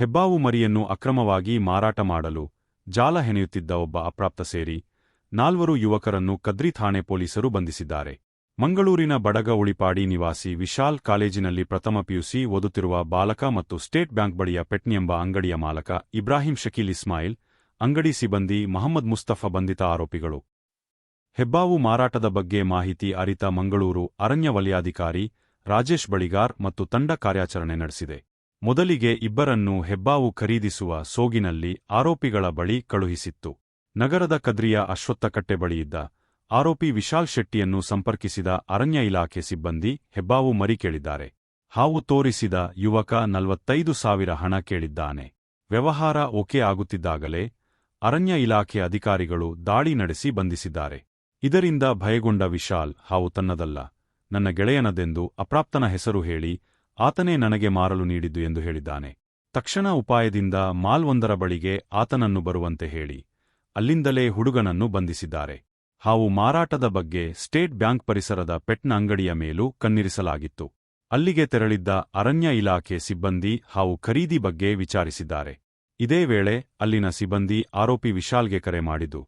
ಹೆಬ್ಬಾವು ಮರಿಯನ್ನು ಅಕ್ರಮವಾಗಿ ಮಾರಾಟ ಮಾಡಲು ಜಾಲ ಹೆಣೆಯುತ್ತಿದ್ದ ಒಬ್ಬ ಅಪ್ರಾಪ್ತ ಸೇರಿ ನಾಲ್ವರು ಯುವಕರನ್ನು ಕದ್ರಿ ಠಾಣೆ ಪೊಲೀಸರು ಬಂಧಿಸಿದ್ದಾರೆ. ಮಂಗಳೂರಿನ ಬಡಗ ಉಳಿಪಾಡಿ ನಿವಾಸಿ ವಿಶಾಲ್ ಕಾಲೇಜಿನಲ್ಲಿ ಪ್ರಥಮ ಪಿಯುಸಿ ಓದುತ್ತಿರುವ ಬಾಲಕ ಮತ್ತು ಸ್ಟೇಟ್ ಬ್ಯಾಂಕ್ ಬಳಿಯ ಪೆಟ್ನಿ ಎಂಬ ಅಂಗಡಿಯ ಮಾಲಕ ಇಬ್ರಾಹಿಂ ಶಕೀಲ್ ಇಸ್ಮಾಯಿಲ್, ಅಂಗಡಿ ಸಿಬ್ಬಂದಿ ಮಹಮ್ಮದ್ ಮುಸ್ತಫಾ ಬಂಧಿತ ಆರೋಪಿಗಳು. ಹೆಬ್ಬಾವು ಮಾರಾಟದ ಬಗ್ಗೆ ಮಾಹಿತಿ ಅರಿತ ಮಂಗಳೂರು ಅರಣ್ಯ ವಲಯಾಧಿಕಾರಿ ರಾಜೇಶ್ ಬಳಿಗಾರ್ ಮತ್ತು ತಂಡ ಕಾರ್ಯಾಚರಣೆ ನಡೆಸಿದೆ. ಮೊದಲಿಗೆ ಇಬ್ಬರನ್ನು ಹೆಬ್ಬಾವು ಖರೀದಿಸುವ ಸೋಗಿನಲ್ಲಿ ಆರೋಪಿಗಳ ಬಳಿ ಕಳುಹಿಸಿತ್ತು. ನಗರದ ಕದ್ರಿಯ ಅಶ್ವತ್ಥಕಟ್ಟೆ ಬಳಿಯಿದ್ದ ಆರೋಪಿ ವಿಶಾಲ್ ಶೆಟ್ಟಿಯನ್ನು ಸಂಪರ್ಕಿಸಿದ ಅರಣ್ಯ ಇಲಾಖೆ ಸಿಬ್ಬಂದಿ ಹೆಬ್ಬಾವು ಮರಿ ಕೇಳಿದ್ದಾರೆ. ಹಾವು ತೋರಿಸಿದ ಯುವಕ ನಲವತ್ತೈದು ಸಾವಿರ ಹಣ ಕೇಳಿದ್ದಾನೆ. ವ್ಯವಹಾರ ಓಕೆ ಆಗುತ್ತಿದ್ದಾಗಲೇ ಅರಣ್ಯ ಇಲಾಖೆ ಅಧಿಕಾರಿಗಳು ದಾಳಿ ನಡೆಸಿ ಬಂಧಿಸಿದ್ದಾರೆ. ಇದರಿಂದ ಭಯಗೊಂಡ ವಿಶಾಲ್ ಹಾವು ತನ್ನದಲ್ಲ, ನನ್ನ ಗೆಳೆಯನದೆಂದು ಅಪ್ರಾಪ್ತನ ಹೆಸರು ಹೇಳಿ ಆತನೇ ನನಗೆ ಮಾರಲು ನೀಡಿದ್ದು ಎಂದು ಹೇಳಿದ್ದಾನೆ. ತಕ್ಷಣ ಉಪಾಯದಿಂದ ಮಾಲ್ವೊಂದರ ಬಳಿಗೆ ಆತನನ್ನು ಬರುವಂತೆ ಹೇಳಿ. ಅಲ್ಲಿಂದಲೇ ಹುಡುಗನನ್ನು ಬಂಧಿಸಿದ್ದಾರೆ. ಹಾವು ಮಾರಾಟದ ಬಗ್ಗೆ ಸ್ಟೇಟ್ ಬ್ಯಾಂಕ್ ಪರಿಸರದ ಪೆಟ್ನ ಅಂಗಡಿಯ ಮೇಲೂ ಕಣ್ಣಿರಿಸಲಾಗಿತ್ತು. ಅಲ್ಲಿಗೆ ತೆರಳಿದ್ದ ಅರಣ್ಯ ಇಲಾಖೆ ಸಿಬ್ಬಂದಿ ಹಾವು ಖರೀದಿ ಬಗ್ಗೆ ವಿಚಾರಿಸಿದ್ದಾರೆ. ಇದೇ ವೇಳೆ ಅಲ್ಲಿನ ಸಿಬ್ಬಂದಿ ಆರೋಪಿ ವಿಶಾಲ್ಗೆ ಕರೆ ಮಾಡಿದು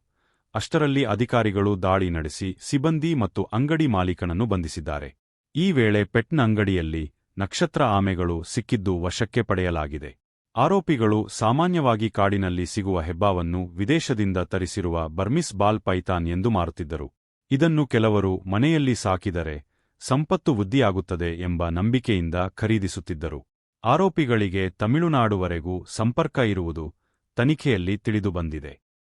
ಅಷ್ಟರಲ್ಲಿ ಅಧಿಕಾರಿಗಳು ದಾಳಿ ನಡೆಸಿ ಸಿಬ್ಬಂದಿ ಮತ್ತು ಅಂಗಡಿ ಮಾಲೀಕನನ್ನು ಬಂಧಿಸಿದ್ದಾರೆ. ಈ ವೇಳೆ ಪೆಟ್ನ ಅಂಗಡಿಯಲ್ಲಿ ನಕ್ಷತ್ರ ಆಮೆಗಳು ಸಿಕ್ಕಿದ್ದು ವಶಕ್ಕೆ ಪಡೆಯಲಾಗಿದೆ. ಆರೋಪಿಗಳು ಸಾಮಾನ್ಯವಾಗಿ ಕಾಡಿನಲ್ಲಿ ಸಿಗುವ ಹೆಬ್ಬಾವನ್ನು ವಿದೇಶದಿಂದ ತರಿಸಿರುವ ಬರ್ಮಿಸ್ ಬಾಲ್ ಪೈಥಾನ್ ಎಂದು ಮಾರುತ್ತಿದ್ದರು. ಇದನ್ನು ಕೆಲವರು ಮನೆಯಲ್ಲಿ ಸಾಕಿದರೆ ಸಂಪತ್ತು ವೃದ್ಧಿಯಾಗುತ್ತದೆ ಎಂಬ ನಂಬಿಕೆಯಿಂದ ಖರೀದಿಸುತ್ತಿದ್ದರು. ಆರೋಪಿಗಳಿಗೆ ತಮಿಳುನಾಡುವರೆಗೂ ಸಂಪರ್ಕ ಇರುವುದು ತನಿಖೆಯಲ್ಲಿ ತಿಳಿದುಬಂದಿದೆ.